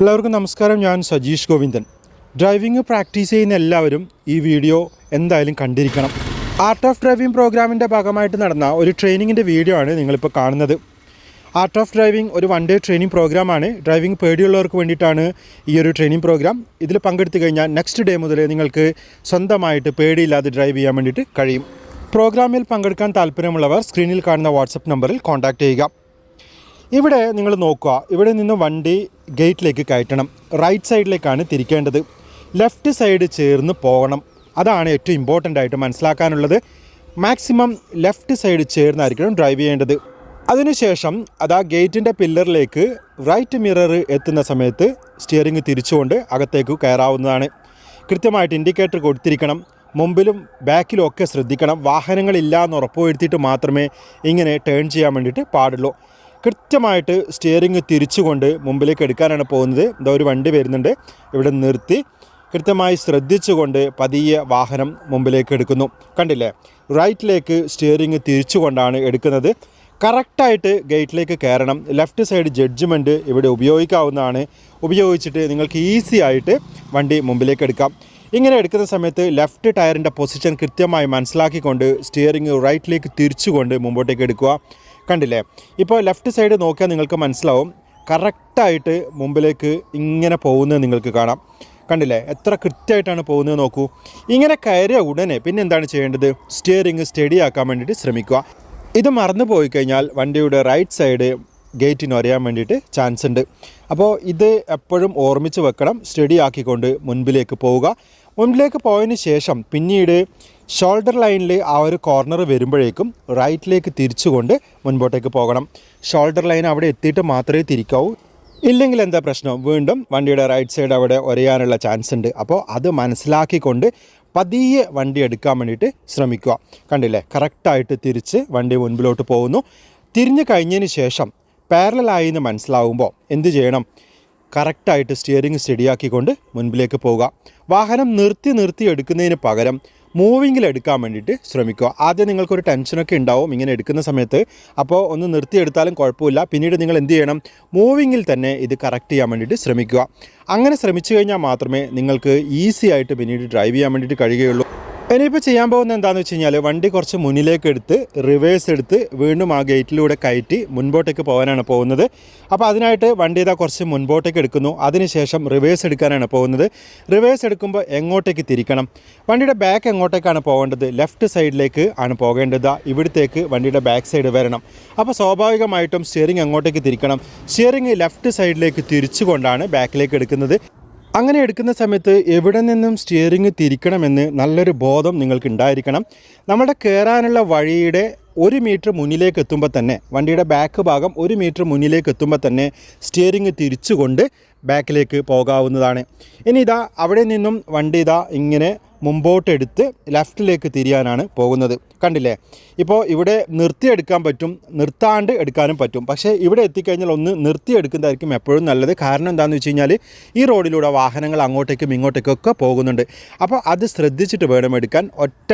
എല്ലാവർക്കും നമസ്കാരം. ഞാൻ സജീഷ് ഗോവിന്ദൻ. ഡ്രൈവിംഗ് പ്രാക്ടീസ് ചെയ്യുന്ന എല്ലാവരും ഈ വീഡിയോ എന്തായാലും കണ്ടിരിക്കണം. ആർട്ട് ഓഫ് ഡ്രൈവിംഗ് പ്രോഗ്രാമിന്റെ ഭാഗമായിട്ട് നടന്ന ഒരു ട്രെയിനിങ്ങിന്റെ വീഡിയോ ആണ് നിങ്ങളിപ്പോൾ കാണുന്നത്. ആർട്ട് ഓഫ് ഡ്രൈവിംഗ് ഒരു വൺ ഡേ ട്രെയിനിങ് പ്രോഗ്രാമാണ് ഡ്രൈവിംഗ് പേടിയുള്ളവർക്ക് വേണ്ടിയിട്ടാണ് ഈ ഒരു ട്രെയിനിങ് പ്രോഗ്രാം ഇതിൽ പങ്കെടുത്തു കഴിഞ്ഞാൽ നെക്സ്റ്റ് ഡേ മുതൽ നിങ്ങൾക്ക് സ്വന്തമായിട്ട് പേടിയില്ലാതെ ഡ്രൈവ് ചെയ്യാൻ വേണ്ടിയിട്ട് കഴിയും. പ്രോഗ്രാമിൽ പങ്കെടുക്കാൻ താല്പര്യമുള്ളവർ സ്ക്രീനിൽ കാണുന്ന വാട്സപ്പ് നമ്പറിൽ കോൺടാക്റ്റ് ചെയ്യുക. ഇവിടെ നിങ്ങൾ നോക്കുക. ഇവിടെ നിന്ന് വണ്ടി ഗേറ്റിലേക്ക് കയറ്റണം. റൈറ്റ് സൈഡിലേക്കാണ് തിരിക്കേണ്ടത്. ലെഫ്റ്റ് സൈഡ് ചേർന്ന് പോകണം. അതാണ് ഏറ്റവും ഇമ്പോർട്ടന്റ് ആയിട്ട് മനസ്സിലാക്കാനുള്ളത്. മാക്സിമം ലെഫ്റ്റ് സൈഡ് ചേർന്നായിരിക്കണം ഡ്രൈവ് ചെയ്യേണ്ടത്. അതിനുശേഷം അതാ ഗേറ്റിന്റെ പില്ലറിലേക്ക് റൈറ്റ് മിറർ എത്തുന്ന സമയത്ത് സ്റ്റിയറിംഗ് തിരിച്ചുകൊണ്ട് അകത്തേക്ക് കയറാവുന്നതാണ്. കൃത്യമായിട്ട് ഇൻഡിക്കേറ്റർ കൊടുത്തിരിക്കണം. മുമ്പിലും ബാക്കിലും ഒക്കെ ശ്രദ്ധിക്കണം. വാഹനങ്ങളില്ല എന്ന് ഉറപ്പുവരുത്തിയിട്ട് മാത്രമേ ഇങ്ങനെ ടേൺ ചെയ്യാൻ വേണ്ടിയിട്ട് പാടുള്ളൂ. കൃത്യമായിട്ട് സ്റ്റിയറിംഗ് തിരിച്ചുകൊണ്ട് മുമ്പിലേക്ക് എടുക്കാനാണ് പോകുന്നത്. ഇതാ ഒരു വണ്ടി വരുന്നുണ്ട്. ഇവിടെ നിർത്തി കൃത്യമായി ശ്രദ്ധിച്ചുകൊണ്ട് പതിയെ വാഹനം മുമ്പിലേക്ക് എടുക്കുന്നു. കണ്ടില്ലേ? റൈറ്റിലേക്ക് സ്റ്റിയറിംഗ് തിരിച്ചുകൊണ്ടാണ് എടുക്കുന്നത്. കറക്റ്റായിട്ട് ഗേറ്റിലേക്ക് കയറണം. ലെഫ്റ്റ് സൈഡ് ജഡ്ജ്മെന്റ് ഇവിടെ ഉപയോഗിക്കാവുന്നതാണ്. ഉപയോഗിച്ചിട്ട് നിങ്ങൾക്ക് ഈസി ആയിട്ട് വണ്ടി മുമ്പിലേക്ക് എടുക്കാം. ഇങ്ങനെ എടുക്കുന്ന സമയത്ത് ലെഫ്റ്റ് ടയറിന്റെ പൊസിഷൻ കൃത്യമായി മനസ്സിലാക്കിക്കൊണ്ട് സ്റ്റിയറിംഗ് റൈറ്റിലേക്ക് തിരിച്ചുകൊണ്ട് മുമ്പോട്ടേക്ക് എടുക്കുക. കണ്ടില്ലേ? ഇപ്പോൾ ലെഫ്റ്റ് സൈഡ് നോക്കിയാൽ നിങ്ങൾക്ക് മനസ്സിലാവും. കറക്റ്റായിട്ട് മുമ്പിലേക്ക് ഇങ്ങനെ പോകുന്നത് നിങ്ങൾക്ക് കാണാം. കണ്ടില്ലേ? എത്ര കൃത്യമായിട്ടാണ് പോകുന്നത് നോക്കൂ. ഇങ്ങനെ കയറിയ ഉടനെ പിന്നെ എന്താണ് ചെയ്യേണ്ടത്? സ്റ്റിയറിംഗ് സ്റ്റഡി ആക്കാൻ വേണ്ടിയിട്ട് ശ്രമിക്കുക. ഇത് മറന്നു പോയി കഴിഞ്ഞാൽ വണ്ടിയുടെ റൈറ്റ് സൈഡ് ഗേറ്റിന് അറിയാൻ വേണ്ടിയിട്ട് ചാൻസ് ഉണ്ട്. അപ്പോൾ ഇത് എപ്പോഴും ഓർമ്മിച്ച് വെക്കണം. സ്റ്റഡി ആക്കിക്കൊണ്ട് മുൻപിലേക്ക് പോവുക. മുൻപിലേക്ക് പോയതിന് ശേഷം പിന്നീട് ഷോൾഡർ ലൈനിൽ ആ ഒരു കോർണർ വരുമ്പോഴേക്കും റൈറ്റിലേക്ക് തിരിച്ചുകൊണ്ട് മുൻപോട്ടേക്ക് പോകണം. ഷോൾഡർ ലൈൻ അവിടെ എത്തിയിട്ട് മാത്രമേ തിരിക്കാവൂ. ഇല്ലെങ്കിൽ എന്താ പ്രശ്നം? വീണ്ടും വണ്ടിയുടെ റൈറ്റ് സൈഡ് അവിടെ ഒരയാനുള്ള ചാൻസ് ഉണ്ട്. അപ്പോൾ അത് മനസ്സിലാക്കിക്കൊണ്ട് പതിയെ വണ്ടി എടുക്കാൻ വേണ്ടിയിട്ട് ശ്രമിക്കുക. കണ്ടില്ലേ? കറക്റ്റായിട്ട് തിരിച്ച് വണ്ടി മുൻപിലോട്ട് പോകുന്നു. തിരിഞ്ഞു കഴിഞ്ഞതിന് ശേഷം പാരലായി എന്ന് മനസ്സിലാവുമ്പോൾ എന്ത് ചെയ്യണം? കറക്റ്റായിട്ട് സ്റ്റിയറിംഗ് സ്റ്റഡിയാക്കിക്കൊണ്ട് മുൻപിലേക്ക് പോവുക. വാഹനം നിർത്തി നിർത്തി എടുക്കുന്നതിന് പകരം മൂവിങ്ങിൽ എടുക്കാൻ വേണ്ടിയിട്ട് ശ്രമിക്കുക. ആദ്യം നിങ്ങൾക്കൊരു ടെൻഷനൊക്കെ ഉണ്ടാവും ഇങ്ങനെ എടുക്കുന്ന സമയത്ത്. അപ്പോൾ ഒന്ന് നിർത്തിയെടുത്താലും കുഴപ്പമില്ല. പിന്നീട് നിങ്ങൾ എന്ത് ചെയ്യണം? മൂവിങ്ങിൽ തന്നെ ഇത് കറക്റ്റ് ചെയ്യാൻ വേണ്ടിയിട്ട് ശ്രമിക്കുക. അങ്ങനെ ശ്രമിച്ചു കഴിഞ്ഞാൽ മാത്രമേ നിങ്ങൾക്ക് ഈസി ആയിട്ട് പിന്നീട് ഡ്രൈവ് ചെയ്യാൻ വേണ്ടിയിട്ട് കഴിയുകയുള്ളൂ. ഇനിയിപ്പോൾ ചെയ്യാൻ പോകുന്നത് എന്താണെന്ന് വെച്ച് കഴിഞ്ഞാൽ വണ്ടി കുറച്ച് മുന്നിലേക്ക് എടുത്ത് റിവേഴ്സ് എടുത്ത് വീണ്ടും ആ ഗേറ്റിലൂടെ കയറ്റി മുൻപോട്ടേക്ക് പോകാനാണ് പോകുന്നത്. അപ്പോൾ അതിനായിട്ട് വണ്ടി ഇതാ കുറച്ച് മുൻപോട്ടേക്ക് എടുക്കുന്നു. അതിനുശേഷം റിവേഴ്സ് എടുക്കാനാണ് പോകുന്നത്. റിവേഴ്സ് എടുക്കുമ്പോൾ എങ്ങോട്ടേക്ക് തിരിക്കണം? വണ്ടിയുടെ ബാക്ക് എങ്ങോട്ടേക്കാണ് പോകേണ്ടത്? ലെഫ്റ്റ് സൈഡിലേക്ക് ആണ് പോകേണ്ടത്. ഇവിടത്തേക്ക് വണ്ടിയുടെ ബാക്ക് സൈഡ് വരണം. അപ്പോൾ സ്വാഭാവികമായിട്ടും സ്റ്റിയറിംഗ് എങ്ങോട്ടേക്ക് തിരിക്കണം? സ്റ്റിയറിംഗ് ലെഫ്റ്റ് സൈഡിലേക്ക് തിരിച്ചുകൊണ്ടാണ് ബാക്കിലേക്ക് എടുക്കുന്നത്. അങ്ങനെ എടുക്കുന്ന സമയത്ത് എവിടെ നിന്നും സ്റ്റിയറിംഗ് തിരിക്കണമെന്ന് നല്ലൊരു ബോധം നിങ്ങൾക്ക് ഉണ്ടായിരിക്കണം നമ്മുടെ കയറാനുള്ള വഴിയുടെ ഒരു മീറ്റർ മുന്നിലേക്ക് എത്തുമ്പോൾ തന്നെ വണ്ടിയുടെ ബാക്ക് ഭാഗം ഒരു മീറ്റർ മുന്നിലേക്ക് എത്തുമ്പോൾ തന്നെ സ്റ്റിയറിംഗ് തിരിച്ചുകൊണ്ട് ബാക്കിലേക്ക് പോകാവുന്നതാണ്. ഇനി ഇതാ അവിടെ നിന്നും വണ്ടി ഇതാ ഇങ്ങനെ മുമ്പോട്ടെടുത്ത് ലെഫ്റ്റിലേക്ക് തിരിയാനാണ് പോകുന്നത്. കണ്ടില്ലേ? ഇപ്പോൾ ഇവിടെ നിർത്തിയെടുക്കാൻ പറ്റും നിർത്താണ്ട് എടുക്കാനും പറ്റും. പക്ഷേ ഇവിടെ എത്തിക്കഴിഞ്ഞാൽ ഒന്ന് നിർത്തിയെടുക്കുന്നതായിരിക്കും എപ്പോഴും നല്ലത്. കാരണം എന്താണെന്ന് വെച്ച് കഴിഞ്ഞാൽ ഈ റോഡിലൂടെ വാഹനങ്ങൾ അങ്ങോട്ടേക്കും ഇങ്ങോട്ടേക്കൊക്കെ പോകുന്നുണ്ട്. അപ്പോൾ അത് ശ്രദ്ധിച്ചിട്ട് വേണം എടുക്കാൻ. ഒറ്റ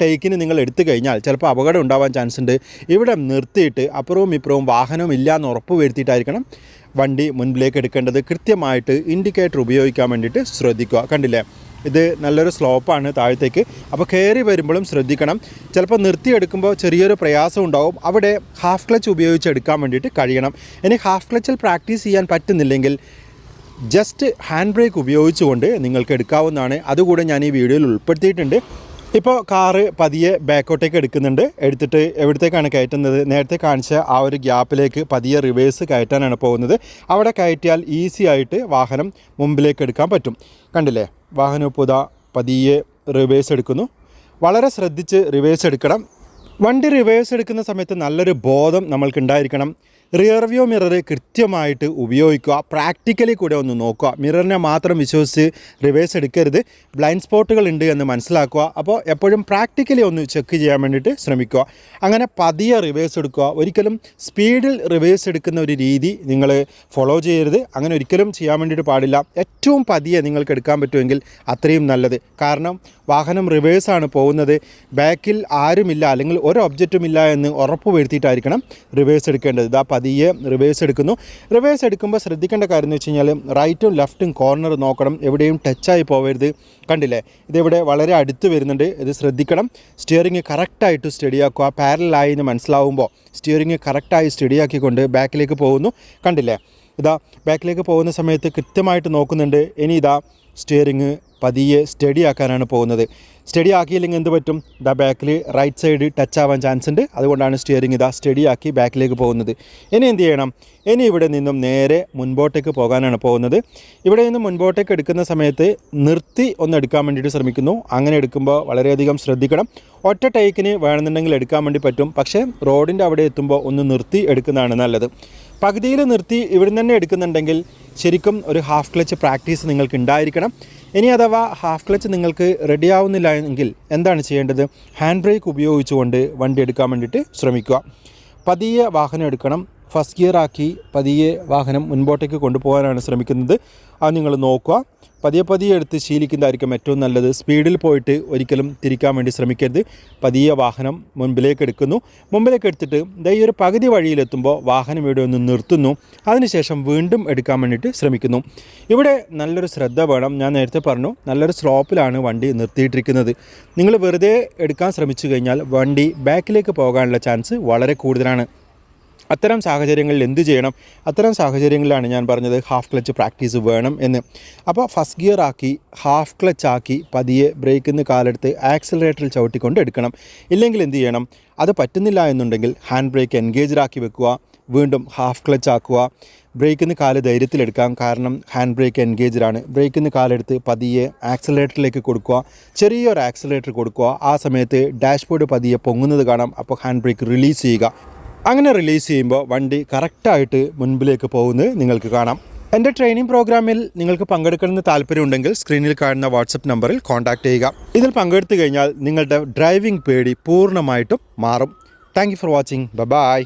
ടേക്കിന് നിങ്ങൾ എടുത്തു കഴിഞ്ഞാൽ ചിലപ്പോൾ അപകടം ഉണ്ടാവാൻ ചാൻസ് ഉണ്ട്. ഇവിടെ നിർത്തിയിട്ട് അപ്പുറവും ഇപ്പുറവും വാഹനവും ഇല്ല എന്ന് ഉറപ്പ് വരുത്തിയിട്ടായിരിക്കണം വണ്ടി മുൻപിലേക്ക് എടുക്കേണ്ടത്. കൃത്യമായിട്ട് ഇൻഡിക്കേറ്റർ ഉപയോഗിക്കാൻ വേണ്ടിയിട്ട് ശ്രദ്ധിക്കുക. കണ്ടില്ലേ? ഇത് നല്ലൊരു സ്ലോപ്പാണ് താഴത്തേക്ക്. അപ്പോൾ കയറി വരുമ്പോഴും ശ്രദ്ധിക്കണം. ചിലപ്പോൾ നിർത്തിയെടുക്കുമ്പോൾ ചെറിയൊരു പ്രയാസം ഉണ്ടാവും. അവിടെ ഹാഫ് ക്ലച്ച് ഉപയോഗിച്ച് എടുക്കാൻ വേണ്ടിയിട്ട് കഴിയണം. ഇനി ഹാഫ് ക്ലച്ചിൽ പ്രാക്ടീസ് ചെയ്യാൻ പറ്റുന്നില്ലെങ്കിൽ ജസ്റ്റ് ഹാൻഡ് ബ്രേക്ക് ഉപയോഗിച്ചുകൊണ്ട് നിങ്ങൾക്ക് എടുക്കാവുന്നതാണ്. അതുകൂടെ ഞാൻ ഈ വീഡിയോയിൽ ഉൾപ്പെടുത്തിയിട്ടുണ്ട്. ഇപ്പോൾ കാറ് പതിയെ ബാക്കോട്ടേക്ക് എടുക്കുന്നുണ്ട്. എടുത്തിട്ട് എവിടത്തേക്കാണ് കയറ്റുന്നത്? നേരത്തെ കാണിച്ച ആ ഒരു ഗ്യാപ്പിലേക്ക് പതിയെ റിവേഴ്സ് കയറ്റാനാണ് പോകുന്നത്. അവിടെ കയറ്റിയാൽ ഈസി ആയിട്ട് വാഹനം മുമ്പിലേക്ക് എടുക്കാൻ പറ്റും. കണ്ടില്ലേ? വാഹനം ഇപ്പോൾ ഇതാ പതിയെ റിവേഴ്സ് എടുക്കുന്നു. വളരെ ശ്രദ്ധിച്ച് റിവേഴ്സ് എടുക്കണം. വണ്ടി റിവേഴ്സ് എടുക്കുന്ന സമയത്ത് നല്ലൊരു ബോധം നമ്മൾക്ക് ഉണ്ടായിരിക്കണം റിയർ വ്യൂ മിറർ കൃത്യമായിട്ട് ഉപയോഗിക്കുക. പ്രാക്ടിക്കലി കൂടെ ഒന്ന് നോക്കുക. മിററിനെ മാത്രം വിശ്വസിച്ച് റിവേഴ്സ് എടുക്കരുത്. ബ്ലൈൻഡ് സ്പോട്ടുകൾ ഉണ്ട് എന്ന് മനസ്സിലാക്കുക. അപ്പോൾ എപ്പോഴും പ്രാക്ടിക്കലി ഒന്ന് ചെക്ക് ചെയ്യാൻ വേണ്ടിയിട്ട് ശ്രമിക്കുക. അങ്ങനെ പതിയെ റിവേഴ്സ് എടുക്കുക. ഒരിക്കലും സ്പീഡിൽ റിവേഴ്സ് എടുക്കുന്ന ഒരു രീതി നിങ്ങൾ ഫോളോ ചെയ്യരുത്. അങ്ങനെ ഒരിക്കലും ചെയ്യാൻ വേണ്ടിയിട്ട് പാടില്ല. ഏറ്റവും പതിയെ നിങ്ങൾക്ക് എടുക്കാൻ പറ്റുമെങ്കിൽ അത്രയും നല്ലത്. കാരണം വാഹനം റിവേഴ്സാണ് പോകുന്നത്. ബാക്കിൽ ആരുമില്ല അല്ലെങ്കിൽ ഒരു ഒബ്ജക്റ്റും ഇല്ല എന്ന് ഉറപ്പ് വരുത്തിയിട്ടായിരിക്കണം റിവേഴ്സ് എടുക്കേണ്ടത്. ഇതാ പതിയെ റിവേഴ്സ് എടുക്കുന്നു. റിവേഴ്സ് എടുക്കുമ്പോൾ ശ്രദ്ധിക്കേണ്ട കാര്യം എന്ന് വെച്ച് കഴിഞ്ഞാൽ റൈറ്റും ലെഫ്റ്റും കോർണർ നോക്കണം. എവിടെയും ടച്ചായി പോകരുത് കണ്ടില്ലേ? ഇതിവിടെ വളരെ അടുത്ത് വരുന്നുണ്ട്. ഇത് ശ്രദ്ധിക്കണം. സ്റ്റിയറിംഗ് കറക്റ്റായിട്ട് സ്റ്റഡിയാക്കുക പാരലായി എന്ന് മനസ്സിലാവുമ്പോൾ സ്റ്റിയറിംഗ് കറക്റ്റായി സ്റ്റഡിയാക്കിക്കൊണ്ട് ബാക്കിലേക്ക് പോകുന്നു. കണ്ടില്ലേ? ഇതാ ബാക്കിലേക്ക് പോകുന്ന സമയത്ത് കൃത്യമായിട്ട് നോക്കുന്നുണ്ട്. ഇനി ഇതാ സ്റ്റിയറിങ് പതിയെ സ്റ്റഡി ആക്കാനാണ് പോകുന്നത്. സ്റ്റഡി ആക്കിയില്ലെങ്കിൽ എന്ത് പറ്റും? ദാ ബാക്കിൽ റൈറ്റ് സൈഡ് ടച്ച് ആവാൻ ചാൻസ് ഉണ്ട്. അതുകൊണ്ടാണ് സ്റ്റിയറിംഗ് ഇതാ സ്റ്റഡി ആക്കി ബാക്കിലേക്ക് പോകുന്നത്. ഇനി എന്ത് ചെയ്യണം? ഇനി ഇവിടെ നിന്നും നേരെ മുൻപോട്ടേക്ക് പോകാനാണ് പോകുന്നത്. ഇവിടെ നിന്ന് മുൻപോട്ടേക്ക് എടുക്കുന്ന സമയത്ത് നിർത്തി ഒന്ന് എടുക്കാൻ വേണ്ടിയിട്ട് ശ്രമിക്കുന്നു. അങ്ങനെ എടുക്കുമ്പോൾ വളരെയധികം ശ്രദ്ധിക്കണം. ഒറ്റ ടൈക്കിന് വേണമെന്നുണ്ടെങ്കിൽ എടുക്കാൻ വേണ്ടി പറ്റും. പക്ഷേ റോഡിന്റെ അവിടെ എത്തുമ്പോൾ ഒന്ന് നിർത്തി എടുക്കുന്നതാണ് നല്ലത്. പകുതിയിൽ നിർത്തി ഇവിടുന്ന് തന്നെ എടുക്കുന്നുണ്ടെങ്കിൽ ശരിക്കും ഒരു ഹാഫ് ക്ലച്ച് പ്രാക്ടീസ് നിങ്ങൾക്ക് ഉണ്ടായിരിക്കണം ഇനി അഥവാ ഹാഫ് ക്ലച്ച് നിങ്ങൾക്ക് റെഡി ആവുന്നില്ല എങ്കിൽ എന്താണ് ചെയ്യേണ്ടത്? ഹാൻഡ് ബ്രേക്ക് ഉപയോഗിച്ചുകൊണ്ട് വണ്ടി എടുക്കാൻ വേണ്ടിയിട്ട് ശ്രമിക്കുക. പതിയെ വാഹനം എടുക്കണം. ഫസ്റ്റ് ഗിയർ ആക്കി പതിയെ വാഹനം മുൻപോട്ടേക്ക് കൊണ്ടുപോകാനാണ് ശ്രമിക്കുന്നത്. അത് നിങ്ങൾ നോക്കുക. പതിയെ പതിയെ എടുത്ത് ശീലിക്കുന്നതായിരിക്കും ഏറ്റവും നല്ലത്. സ്പീഡിൽ പോയിട്ട് ഒരിക്കലും തിരിക്കാൻ വേണ്ടി ശ്രമിക്കരുത്. പതിയെ വാഹനം മുൻപിലേക്ക് എടുക്കുന്നു. മുമ്പിലേക്ക് എടുത്തിട്ട് ഈ ഒരു പകുതി വഴിയിലെത്തുമ്പോൾ വാഹനം ഇവിടെ ഒന്ന് നിർത്തുന്നു. അതിനുശേഷം വീണ്ടും എടുക്കാൻ വേണ്ടിയിട്ട് ശ്രമിക്കുന്നു. ഇവിടെ നല്ലൊരു ശ്രദ്ധ വേണം. ഞാൻ നേരത്തെ പറഞ്ഞു നല്ലൊരു സ്ലോപ്പിലാണ് വണ്ടി നിർത്തിയിട്ടിരിക്കുന്നത്. നിങ്ങൾ വെറുതെ എടുക്കാൻ ശ്രമിച്ചു കഴിഞ്ഞാൽ വണ്ടി ബാക്കിലേക്ക് പോകാനുള്ള ചാൻസ് വളരെ കൂടുതലാണ്. അത്തരം സാഹചര്യങ്ങളിൽ എന്ത് ചെയ്യണം? അത്തരം സാഹചര്യങ്ങളിലാണ് ഞാൻ പറഞ്ഞത് ഹാഫ് ക്ലച്ച് പ്രാക്ടീസ് വേണം എന്ന്. അപ്പോൾ ഫസ്റ്റ് ഗിയർ ആക്കി ഹാഫ് ക്ലച്ച് ആക്കി പതിയെ ബ്രേക്കിൽ നിന്ന് കാലെടുത്ത് ആക്സിലറേറ്ററിൽ ചവിട്ടിക്കൊണ്ട് എടുക്കണം. ഇല്ലെങ്കിൽ എന്ത് ചെയ്യണം? അത് പറ്റുന്നില്ല എന്നുണ്ടെങ്കിൽ ഹാൻഡ് ബ്രേക്ക് എൻഗേജ്ഡാക്കി വെക്കുക വീണ്ടും ഹാഫ് ക്ലച്ച് ആക്കുക. ബ്രേക്കിൽ നിന്ന് കാൽ ധൈര്യത്തിലെടുക്കാം കാരണം ഹാൻഡ് ബ്രേക്ക് എൻഗേജ്ഡ് ആണ്. ബ്രേക്കിൽ നിന്ന് കാലെടുത്ത് പതിയെ ആക്സിലേറ്ററിലേക്ക് കൊടുക്കുക. ചെറിയൊരു ആക്സിലേറ്റർ കൊടുക്കുക. ആ സമയത്ത് ഡാഷ്ബോർഡ് പതിയെ പൊങ്ങുന്നത് കാണാം. അപ്പോൾ ഹാൻഡ് ബ്രേക്ക് റിലീസ് ചെയ്യുക. അങ്ങനെ റിലീസ് ചെയ്യുമ്പോൾ വണ്ടി കറക്റ്റായിട്ട് മുൻപിലേക്ക് പോകുന്നത് നിങ്ങൾക്ക് കാണാം. എന്റെ ട്രെയിനിങ് പ്രോഗ്രാമിൽ നിങ്ങൾക്ക് പങ്കെടുക്കണമെന്ന് താല്പര്യമുണ്ടെങ്കിൽ സ്ക്രീനിൽ കാണുന്ന വാട്സപ്പ് നമ്പറിൽ കോൺടാക്റ്റ് ചെയ്യുക. ഇതിൽ പങ്കെടുത്തു കഴിഞ്ഞാൽ നിങ്ങളുടെ ഡ്രൈവിംഗ് പേടി പൂർണമായിട്ടും മാറും. Thank for watching. ബ ബായ്